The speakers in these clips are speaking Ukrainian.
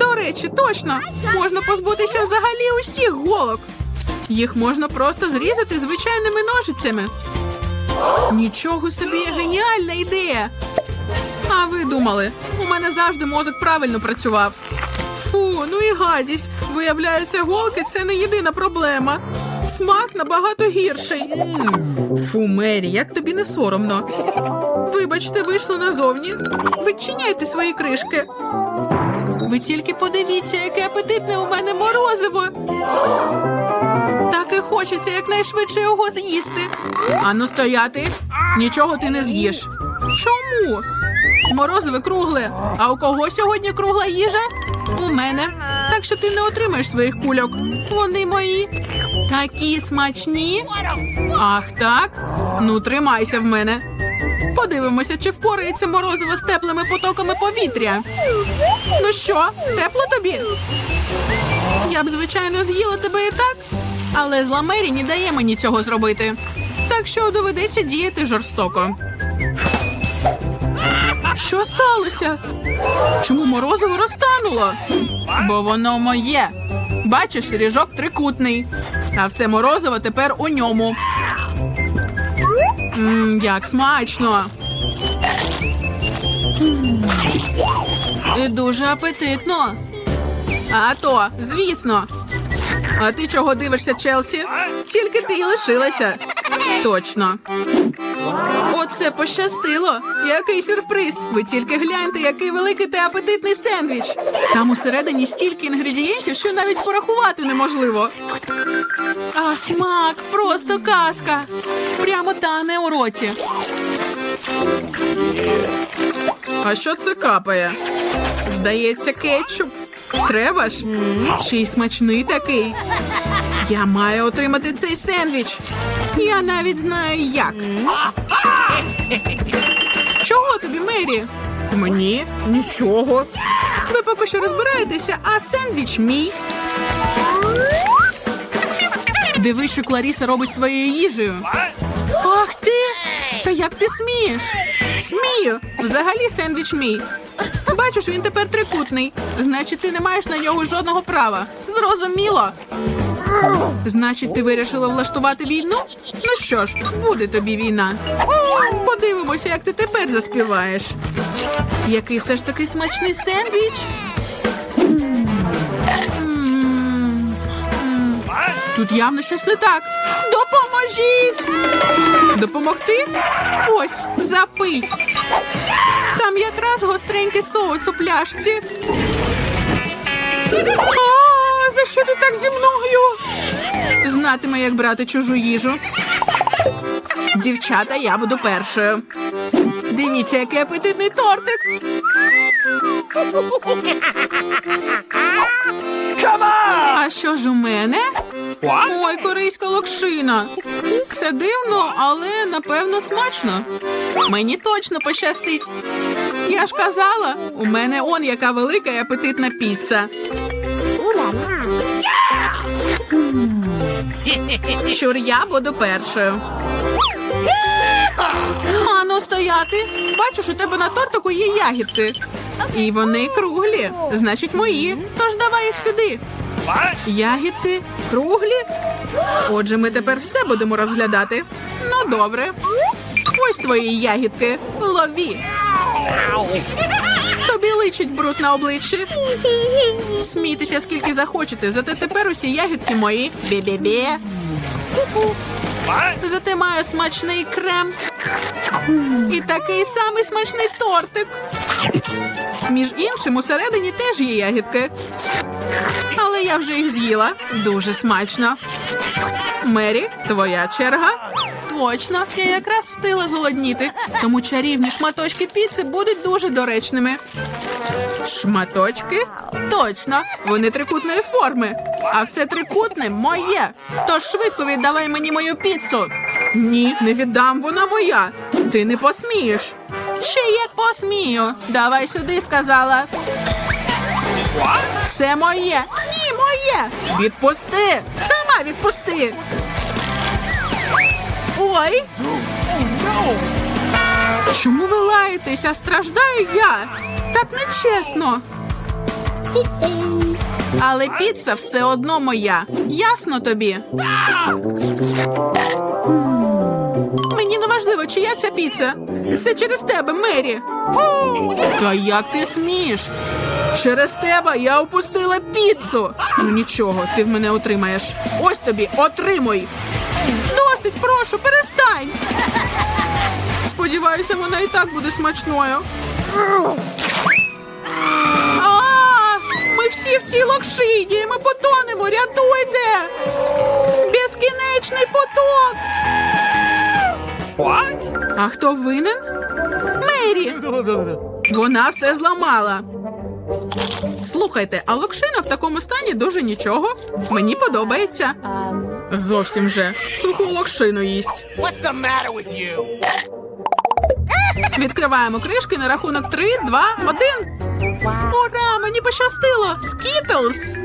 До речі, точно можна позбутися взагалі усіх голок. Їх можна просто зрізати звичайними ножицями. Нічого собі геніальна ідея. А ви думали, у мене завжди мозок правильно працював. Фу, ну і гадість. Виявляється, голки це не єдина проблема. Смак набагато гірший. Фу, Мері, як тобі не соромно. Вибачте, вийшло назовні. Відчиняйте свої кришки. Ви тільки подивіться, яке апетитне у мене морозиво. Так і хочеться якнайшвидше його з'їсти. Ану стояти. Нічого ти не з'їш. Чому? Морозиве кругле. А у кого сьогодні кругла їжа? У мене. Так що ти не отримаєш своїх кульок. Вони мої. Такі смачні. Ах, так? Ну, тримайся в мене. Подивимося, чи впорається морозиво з теплими потоками повітря. Ну що, тепло тобі? Я б, звичайно, з'їла тебе і так, але зла Мері не дає мені цього зробити. Так що доведеться діяти жорстоко. Що сталося? Чому морозиво розтануло? Бо воно моє. Бачиш, ріжок трикутний, а все морозиво тепер у ньому. Мм, як смачно. І дуже апетитно. А то, звісно. А ти чого дивишся, Челсі? Тільки ти й лишилася. Точно. Оце пощастило. Який сюрприз. Ви тільки гляньте, який великий та апетитний сендвіч. Там усередині стільки інгредієнтів, що навіть порахувати неможливо. А смак, просто казка. Прямо тане у роті. А що це капає? Здається, кетчуп. Треба ж? Ще й смачний такий. Я маю отримати цей сендвіч. Я навіть знаю як. Чого тобі, Мері? Мені нічого. Ви поки що розбираєтеся, а сендвіч мій. Дивись, що Кларіса робить з твоєю їжею. Ах ти! Та як ти смієш? Смію. Взагалі сендвіч мій. Бачиш, він тепер трикутний. Значить, ти не маєш на нього жодного права. Зрозуміло. Значить, ти вирішила влаштувати війну? Ну що ж, буде тобі війна. Подивимося, як ти тепер заспіваєш. Який все ж таки смачний сендвіч? Тут явно щось не так. Допоможіть! Допомогти? Ось, запий. Там якраз гостренький соус у пляшці. А, за що ти так зі мною? Знатиме, як брати чужу їжу. Дівчата, я буду першою. Дивіться, який апетитний тортик. А що ж у мене? Ой, корейська локшина. Це дивно, але напевно смачно. Мені точно пощастить. Я ж казала, у мене он яка велика і апетитна піца. Щур, я буду першою. Ану, стояти. Бачиш, у тебе на тортику є ягідки. І вони круглі, значить мої. Тож давай їх сюди. Ягідки круглі. Отже, ми тепер все будемо розглядати. Ну, добре. Ось твої ягідки. Лові. Тобі личить бруд на обличчі. Смійтеся скільки захочете, зате тепер усі ягідки мої. Бі-бі-бі. Зате маю смачний крем. І такий самий смачний тортик. Між іншим, усередині теж є ягідки. Але я вже їх з'їла. Дуже смачно. Мері, твоя черга. Точно, я якраз встигла зголодніти, тому чарівні шматочки піци будуть дуже доречними. Шматочки? Точно, вони трикутної форми. А все трикутне моє. Тож швидко віддавай мені мою піцу. Ні, не віддам, вона моя. Ти не посмієш. Ще як посмію. Давай сюди, сказала. Це моє. Ні, моє. Відпусти. Сама відпусти. Ой. Чому ви лаєтеся? Страждаю я. Так нечесно. Але піца все одно моя. Ясно тобі? Мені не важливо, чия ця піца. Це через тебе, Мері. Та як ти смієш? Через тебе я опустила піцу. Ну нічого, ти в мене отримаєш. Ось тобі, отримуй. Досить, прошу, перестань. Сподіваюся, вона і так буде смачною. А, ми всі в цій локшині. Ми потонемо. Рятуйте! Безкінечний поток. А хто винен? Мері. Вона все зламала. Слухайте, а локшина в такому стані дуже нічого. Мені подобається. Зовсім же. Суху локшину їсть. What's the matter with you? Відкриваємо кришки на рахунок 3, 2, 1. Ура! Мені пощастило! Скітлз!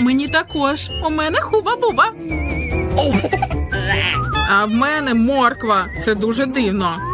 Мені також. У мене хуба-буба. А в мене морква. Це дуже дивно.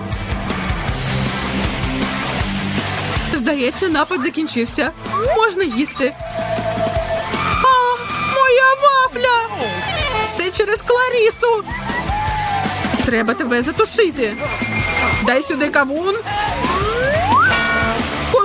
Здається, напад закінчився. Можна їсти. А, моя вафля! Все через Кларісу. Треба тебе затушити. Дай сюди кавун.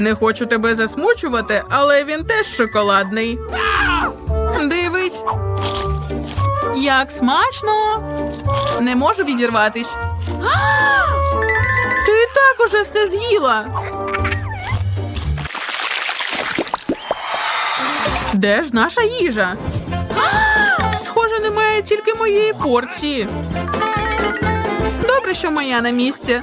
Не хочу тебе засмучувати, але він теж шоколадний. Дивись. Як смачно. Не можу відірватись. Ти так уже все з'їла. Де ж наша їжа? Схоже, немає тільки моєї порції. Добре, що моя на місці.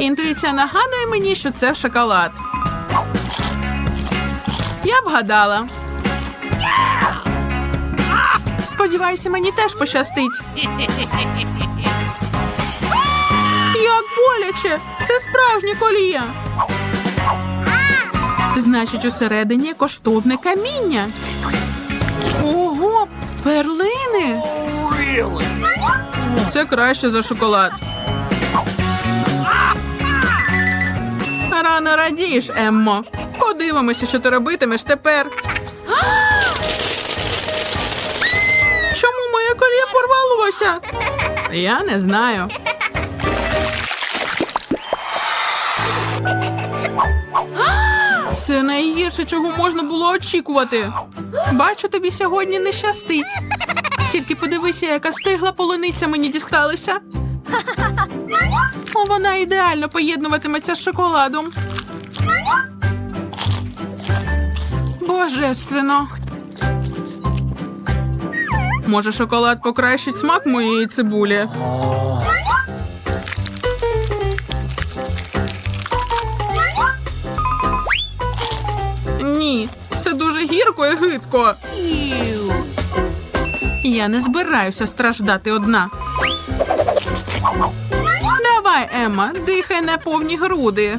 Інтуїція нагадує мені, що це шоколад. Я вгадала. Сподіваюся, мені теж пощастить. Як боляче! Це справжнє коліє. Значить, усередині коштовне каміння. Ого, перлини. Це краще за шоколад. Рано радієш, Еммо. Подивимося, що ти робитимеш тепер. Чому моє коліє порвалося? Я не знаю. Це найгірше, чого можна було очікувати. Бачу, тобі сьогодні не щастить. Тільки подивися, яка стигла полуниця мені дісталася. Вона ідеально поєднуватиметься з шоколадом. Божественно. Може, шоколад покращить смак моєї цибулі? Ні, це дуже гірко і гидко. Я не збираюся страждати одна. Давай, Емма, дихай на повні груди.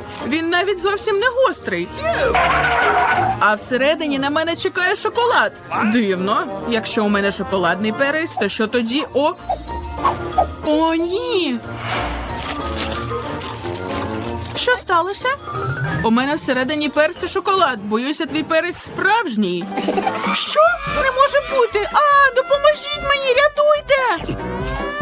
він навіть зовсім не гострий. А всередині на мене чекає шоколад. Дивно. Якщо у мене шоколадний перець, то що тоді? О. О, ні. Що сталося? У мене всередині перця шоколад. Боюся, твій перець справжній. Що? Не може бути. А, допоможіть мені, рятуйте.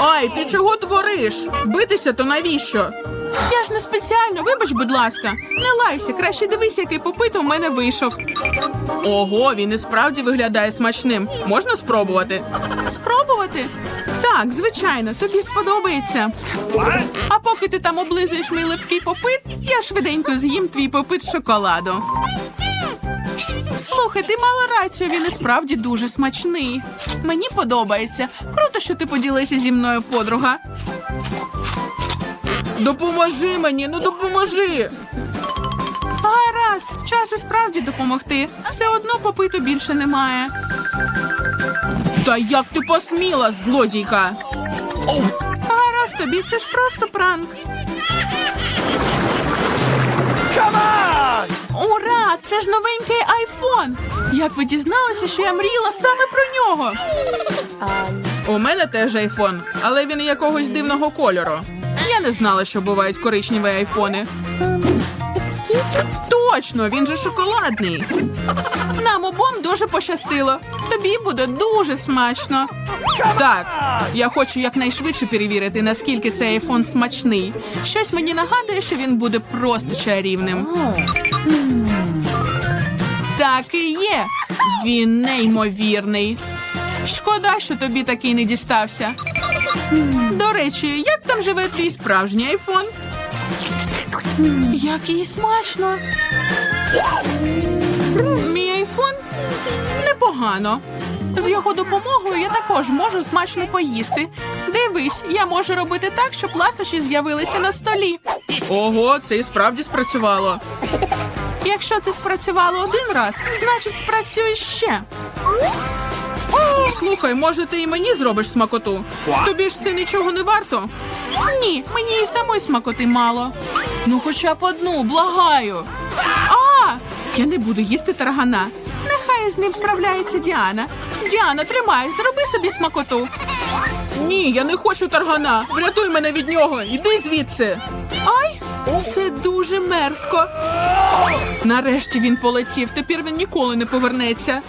Ой, ти чого твориш? Битися то навіщо? Я ж не спеціально, вибач, будь ласка. Не лайся, краще дивись, який попит у мене вийшов. Ого, він і справді виглядає смачним. Можна спробувати? Спробувати? Так, звичайно, тобі сподобається. А поки ти там облизуєш мій липкий попит, я швиденько з'їм твій попит шоколаду. Слухай, ти мала рацію, він і справді дуже смачний. Мені подобається. Круто, що ти поділися зі мною, подруга. Допоможи мені, ну допоможи. Гаразд, час і справді допомогти. Все одно попиту більше немає. Та як ти посміла, злодійка? Гаразд тобі, це ж просто пранк. Ура! Це ж новенький айфон! Як ви дізналися, що я мріяла саме про нього? У мене теж айфон, але він якогось дивного кольору. Я не знала, що бувають коричневі айфони. Точно, він же шоколадний. Нам обом дуже пощастило. Тобі буде дуже смачно. Так, я хочу якнайшвидше перевірити, наскільки цей айфон смачний. Щось мені нагадує, що він буде просто чарівним. Так і є. Він неймовірний. Шкода, що тобі такий не дістався. До речі, як там живе твій справжній айфон? Який смачно. Мій айфон непогано. З його допомогою я також можу смачно поїсти. Дивись, я можу робити так, щоб ласощі з'явилися на столі. Ого, це і справді спрацювало. Якщо це спрацювало один раз, значить спрацює ще. Слухай, може, ти і мені зробиш смакоту? Тобі ж це нічого не варто? Ні, мені і самої смакоти мало. Ну, хоча б одну, благаю. А! Я не буду їсти таргана. Нехай з ним справляється Діана. Діана, тримай, зроби собі смакоту. Ні, я не хочу таргана. Врятуй мене від нього. Іди звідси. Ай, це дуже мерзко. Нарешті він полетів. Тепер він ніколи не повернеться.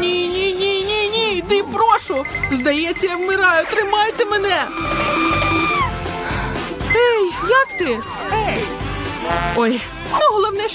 Ні, ні, ні, ні, ні. Йди, прошу. Здається, я вмираю. Тримайте мене. Ей, як ти? Ой, ну головне,